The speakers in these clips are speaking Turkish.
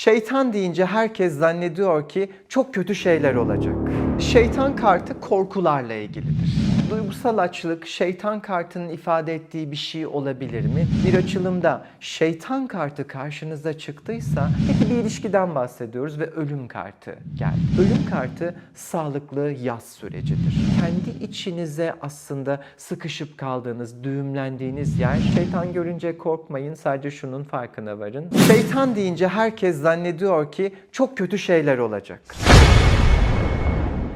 Şeytan deyince herkes zannediyor ki çok kötü şeyler olacak. Şeytan kartı korkularla ilgilidir. Duygusal açlık şeytan kartının ifade ettiği bir şey olabilir mi? Bir açılımda şeytan kartı karşınıza çıktıysa peki bir ilişkiden bahsediyoruz ve ölüm kartı geldi. Ölüm kartı sağlıklı yaz sürecidir. Kendi içinize aslında sıkışıp kaldığınız, düğümlendiğiniz yer şeytan görünce korkmayın sadece şunun farkına varın. Şeytan deyince herkes zannediyor ki çok kötü şeyler olacak.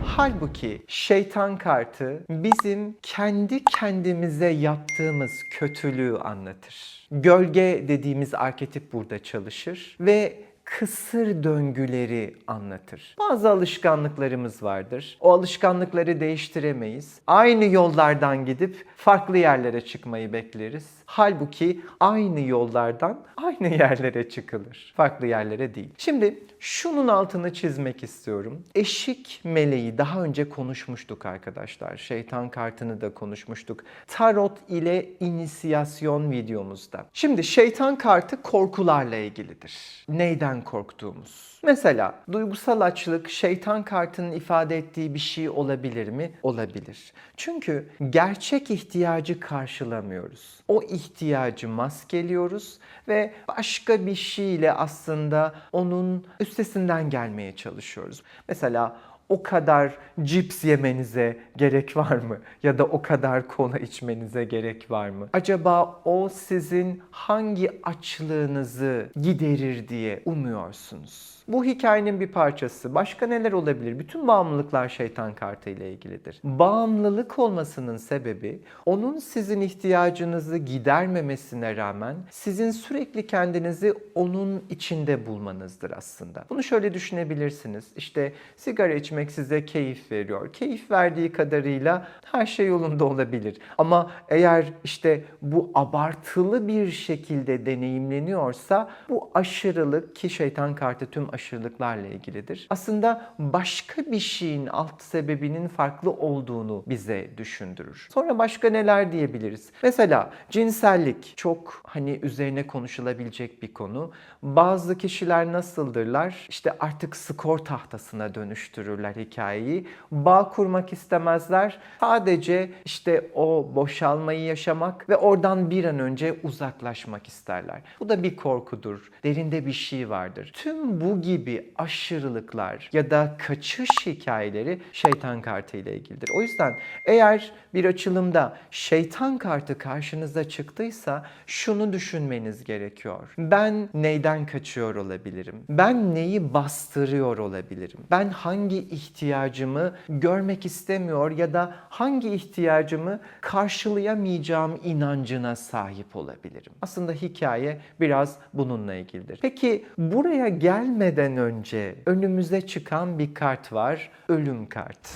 Halbuki şeytan kartı bizim kendi kendimize yaptığımız kötülüğü anlatır. Gölge dediğimiz arketip burada çalışır ve kısır döngüleri anlatır. Bazı alışkanlıklarımız vardır. O alışkanlıkları değiştiremeyiz. Aynı yollardan gidip farklı yerlere çıkmayı bekleriz. Halbuki aynı yollardan aynı yerlere çıkılır. Farklı yerlere değil. Şimdi şunun altını çizmek istiyorum. Eşik meleği daha önce konuşmuştuk arkadaşlar. Şeytan kartını da konuşmuştuk. Tarot ile inisiyasyon videomuzda. Şimdi şeytan kartı korkularla ilgilidir. Neyden korktuğumuz. Mesela duygusal açlık şeytan kartının ifade ettiği bir şey olabilir mi? Olabilir. Çünkü gerçek ihtiyacı karşılamıyoruz. O ihtiyacı maskeliyoruz ve başka bir şeyle aslında onun üstesinden gelmeye çalışıyoruz. Mesela o kadar cips yemenize gerek var mı? Ya da o kadar kola içmenize gerek var mı? Acaba o sizin hangi açlığınızı giderir diye umuyorsunuz? Bu hikayenin bir parçası. Başka neler olabilir? Bütün bağımlılıklar şeytan kartı ile ilgilidir. Bağımlılık olmasının sebebi onun sizin ihtiyacınızı gidermemesine rağmen sizin sürekli kendinizi onun içinde bulmanızdır aslında. Bunu şöyle düşünebilirsiniz. İşte sigara içmek size keyif veriyor. Keyif verdiği kadarıyla her şey yolunda olabilir. Ama eğer işte bu abartılı bir şekilde deneyimleniyorsa bu aşırılık ki şeytan kartı tüm aşırılıklarla ilgilidir. Aslında başka bir şeyin alt sebebinin farklı olduğunu bize düşündürür. Sonra başka neler diyebiliriz? Mesela cinsellik çok hani üzerine konuşulabilecek bir konu. Bazı kişiler nasıldırlar? İşte artık skor tahtasına dönüştürürler hikayeyi. Bağ kurmak istemezler. Sadece işte o boşalmayı yaşamak ve oradan bir an önce uzaklaşmak isterler. Bu da bir korkudur. Derinde bir şey vardır. Tüm bu gibi aşırılıklar ya da kaçış hikayeleri şeytan kartı ile ilgilidir. O yüzden eğer bir açılımda şeytan kartı karşınıza çıktıysa şunu düşünmeniz gerekiyor. Ben neyden kaçıyor olabilirim? Ben neyi bastırıyor olabilirim? Ben hangi ihtiyacımı görmek istemiyor ya da hangi ihtiyacımı karşılayamayacağım inancına sahip olabilirim? Aslında hikaye biraz bununla ilgilidir. Peki buraya gelmeden önce önümüze çıkan bir kart var. Ölüm kartı.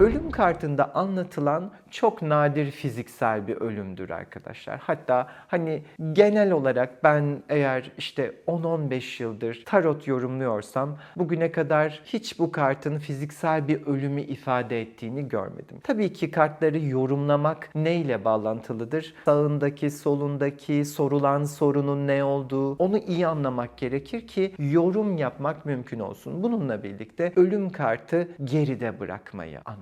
Ölüm kartında anlatılan çok nadir fiziksel bir ölümdür arkadaşlar. Hatta hani genel olarak ben eğer işte 10-15 yıldır tarot yorumluyorsam bugüne kadar hiç bu kartın fiziksel bir ölümü ifade ettiğini görmedim. Tabii ki kartları yorumlamak neyle bağlantılıdır? Sağındaki, solundaki sorulan sorunun ne olduğu onu iyi anlamak gerekir ki yorum yapmak mümkün olsun. Bununla birlikte ölüm kartı geride bırakmayı anlatır.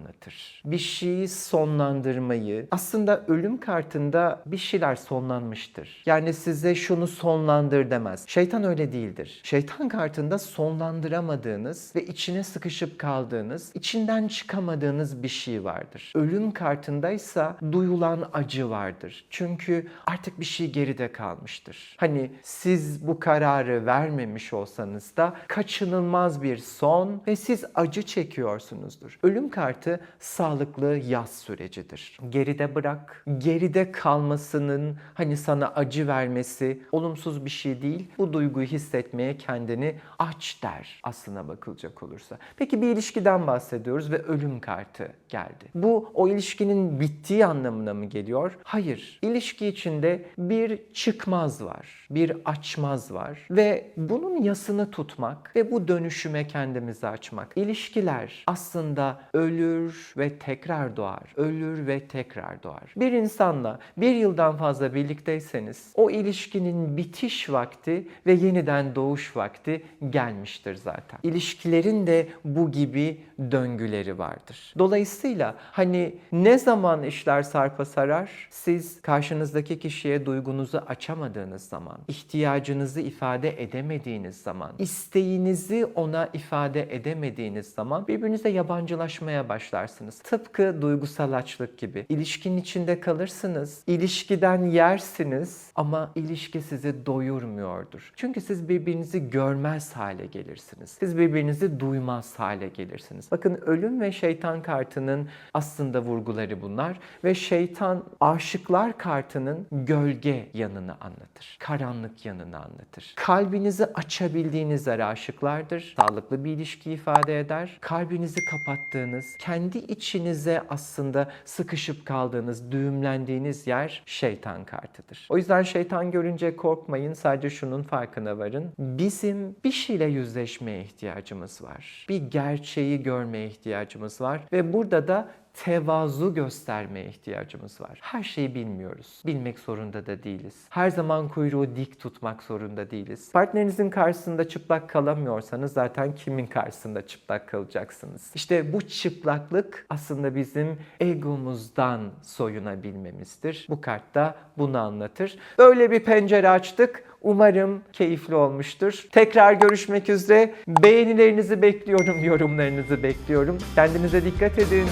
Bir şeyi sonlandırmayı. Aslında ölüm kartında bir şeyler sonlanmıştır. Yani size şunu sonlandır demez. Şeytan öyle değildir. Şeytan kartında sonlandıramadığınız ve içine sıkışıp kaldığınız, içinden çıkamadığınız bir şey vardır. Ölüm kartındaysa duyulan acı vardır. Çünkü artık bir şey geride kalmıştır. Hani siz bu kararı vermemiş olsanız da kaçınılmaz bir son ve siz acı çekiyorsunuzdur. Ölüm kartı sağlıklı yaz sürecidir. Geride bırak. Geride kalmasının hani sana acı vermesi olumsuz bir şey değil. Bu duyguyu hissetmeye kendini aç der aslına bakılacak olursa. Peki bir ilişkiden bahsediyoruz ve ölüm kartı geldi. Bu o ilişkinin bittiği anlamına mı geliyor? Hayır. İlişki içinde bir çıkmaz var. Bir açmaz var ve bunun yasını tutmak ve bu dönüşüme kendimizi açmak. İlişkiler aslında ölür, ölür ve tekrar doğar. Ölür ve tekrar doğar. Bir insanla bir yıldan fazla birlikteyseniz o ilişkinin bitiş vakti ve yeniden doğuş vakti gelmiştir zaten. İlişkilerin de bu gibi döngüleri vardır. Dolayısıyla hani ne zaman işler sarpa sarar? Siz karşınızdaki kişiye duygunuzu açamadığınız zaman, ihtiyacınızı ifade edemediğiniz zaman, isteğinizi ona ifade edemediğiniz zaman birbirinize yabancılaşmaya başlarsınız. Tıpkı duygusal açlık gibi. İlişkinin içinde kalırsınız, ilişkiden yersiniz ama ilişki sizi doyurmuyordur. Çünkü siz birbirinizi görmez hale gelirsiniz. Siz birbirinizi duymaz hale gelirsiniz. Bakın ölüm ve şeytan kartının aslında vurguları bunlar ve şeytan aşıklar kartının gölge yanını anlatır. Karanlık yanını anlatır. Kalbinizi açabildiğiniz yer aşıklardır. Sağlıklı bir ilişki ifade eder. Kalbinizi kapattığınız, kendi içinize aslında sıkışıp kaldığınız, düğümlendiğiniz yer şeytan kartıdır. O yüzden şeytan görünce korkmayın. Sadece şunun farkına varın. Bizim bir şeyle yüzleşmeye ihtiyacımız var. Bir gerçeği görmeye ihtiyacımız var ve burada da tevazu göstermeye ihtiyacımız var. Her şeyi bilmiyoruz. Bilmek zorunda da değiliz. Her zaman kuyruğu dik tutmak zorunda değiliz. Partnerinizin karşısında çıplak kalamıyorsanız zaten kimin karşısında çıplak kalacaksınız? İşte bu çıplaklık aslında bizim egomuzdan soyunabilmemizdir. Bu kart da bunu anlatır. Böyle bir pencere açtık. Umarım keyifli olmuştur. Tekrar görüşmek üzere. Beğenilerinizi bekliyorum, yorumlarınızı bekliyorum. Kendinize dikkat edin.